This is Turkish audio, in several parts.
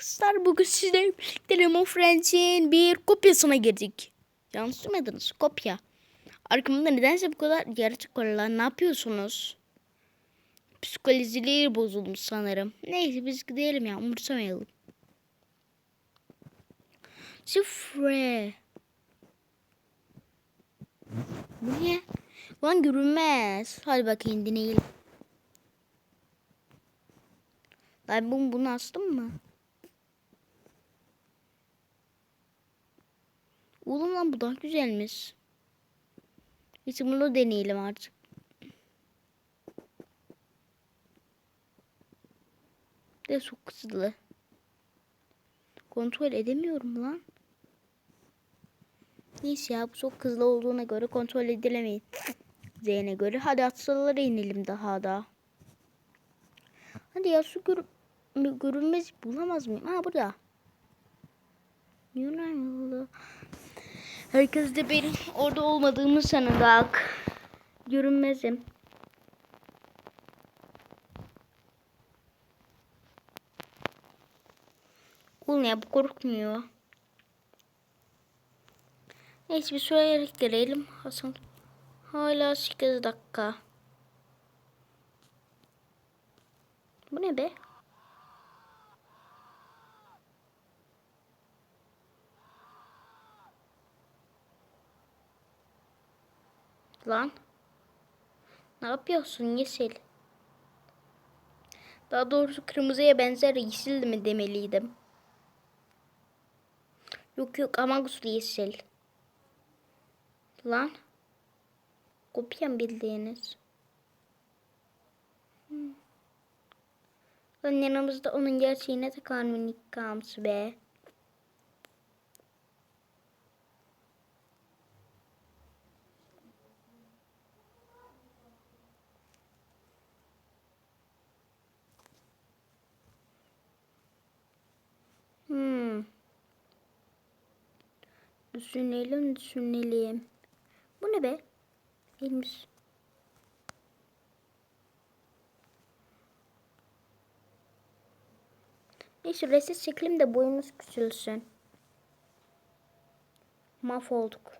arkadaşlar bugün sizlerle birlikte Lemon Friends'in bir kopyasına girdik. Yanlış duymadınız kopya. Arkamda nedense bu kadar yaratık var lan ne yapıyorsunuz? Psikolojileri bozulmuş sanırım. Neyse biz gidelim ya umursamayalım. Şifre. Bu ne? Lan görünmez. Hadi bakayım deneyelim. Ben bunu, bunu astım mı? Oğlum lan bu daha güzelmiş. Biz bunu deneyelim artık. De çok kısıtlı. Kontrol edemiyorum lan. Neyse ya bu çok hızlı olduğuna göre kontrol edilemeyiz. Z'ne göre. Hadi atsalara inelim daha da. Hadi ya su gör görünmez bulamaz mıyım? Ha burada. Yunan yolu. Herkes de benim orada olmadığımı sanacak. Görünmezim. Oğlum ya bu korkmuyor. Neyse bir şuraya gelelim Hasan. Hala 8 dakika. Bu ne be? Lan. Ne yapıyorsun yeşil? Daha doğrusu kırmızıya benzer yeşil mi demeliydim. Yok yok ama guslu yeşil. Lan. Kopyam bildiğiniz. Hmm. Lan yanımızda onun gerçeğine takılan minik kamsı be. Hmm. Düşünelim düşünelim. Bu ne be? Elmiş. Neyse resim çekelim de boyumuz küçülsün. Mahvolduk.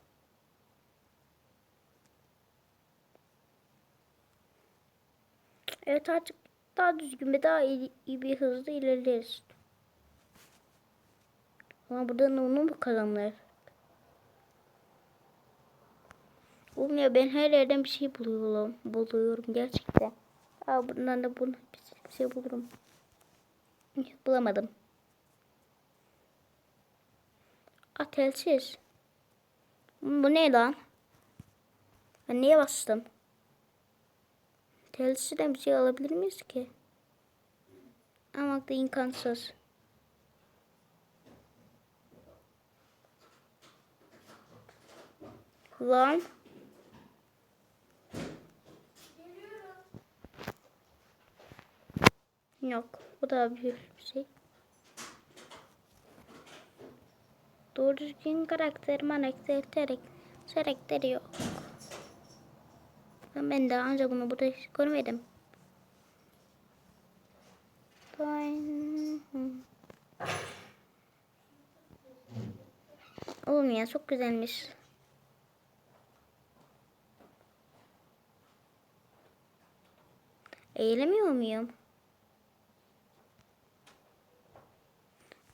Evet artık daha düzgün ve daha iyi, iyi bir hızla ilerleriz. Ama buradan onu mu kazanlar? Ya ben her yerden bir şey buluyorum. Buluyorum gerçekten. Aa bundan da bunu bir şey bulurum. Bulamadım. Aa. Bu ne lan? Ben niye bastım? Telsizden bir şey alabilir miyiz ki? Ama da imkansız. Lan. Yok. Bu da bir şey. Doğru düzgün karakter, karakter, terek, karakteri yok. Ben daha önce bunu burada hiç görmedim. Oğlum ya çok güzelmiş. Eğilemiyor muyum?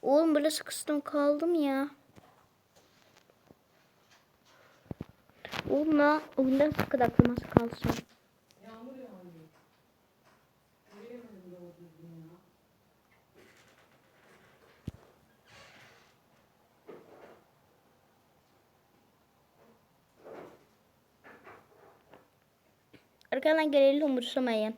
Oğlum böyle sıkıştım kaldım ya. Oğlum la oyundan sıkı aklımaz kalsın. Arkadan gelelim umursamayın.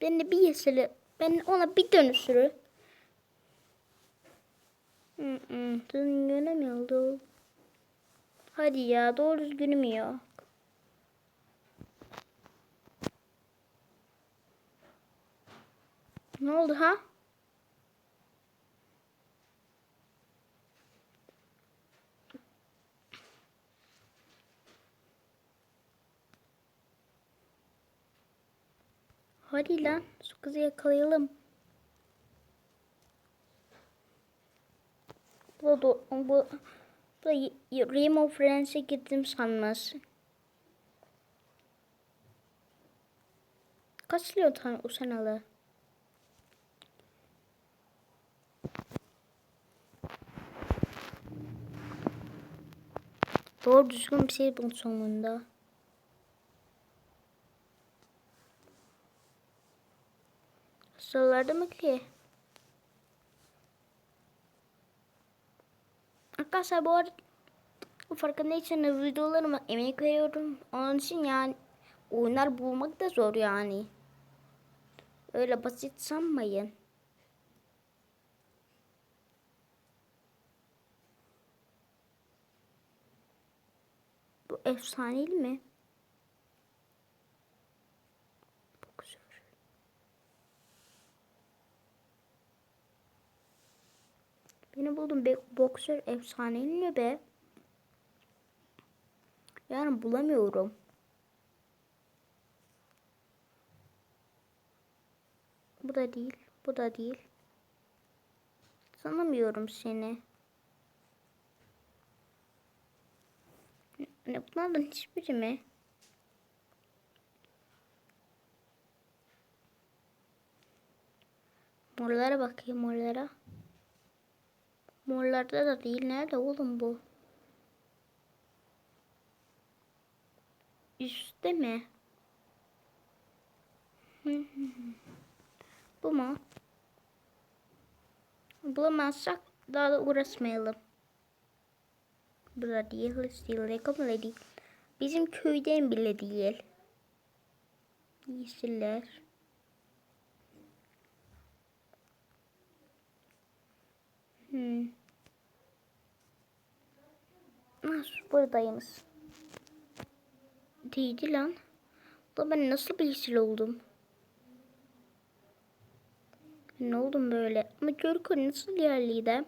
Ben de bir yeseli, ben ona bir dönüşürü. Hı hı, düzgünüm oldu. Hadi ya, doğru düzgünüm yok. Ne oldu ha? Hadi lan şu kızı yakalayalım. Bu da bu, bu da Rainbow Friends'e gittim sanmasın. Kaç lira tane Usanalı? Doğru düzgün bir şey bul sonunda. Sıralarda mı ki? Arkadaşlar bu arada farkındaysanız videolarıma emek veriyorum. Onun için yani oyunlar bulmak da zor yani. Öyle basit sanmayın. Bu efsaneli mi? Boksör. Beni buldum be boksör efsaneli mi be? Yani bulamıyorum. Bu da değil. Bu da değil. Tanımıyorum seni. Ne bunlardan hiçbiri mi? Morlara bakayım morlara. Morlarda da değil. Nerede oğlum bu? Üstte mi? Bu mu? Bulamazsak daha da uğraşmayalım. Burada değil, değil, Rekomle değil. Bizim köyden bile değil. Yeşiller. Hmm. Buradayız. Değildi lan. Da ben nasıl bir yeşil oldum? Ne oldum böyle? Ama Görko nasıl ilerledi?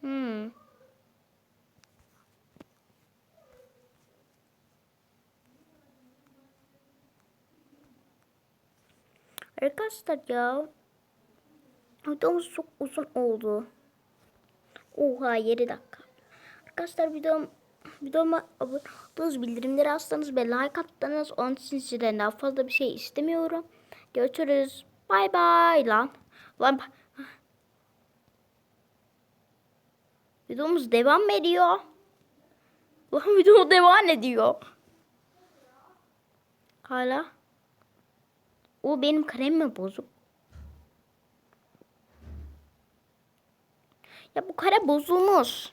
Hmm. Arkadaşlar ya. Videomuz çok uzun oldu. Oha 7 dakika. Arkadaşlar videom videoma abone oldunuz, bildirimleri açtınız ve like attınız. Onun için sizden daha fazla bir şey istemiyorum. Görüşürüz. Bay bay lan. Lan Videomuz devam ediyor. Lan video devam ediyor. Hala. O benim kalem mi bozuk? Ya bu kare bozulmuş.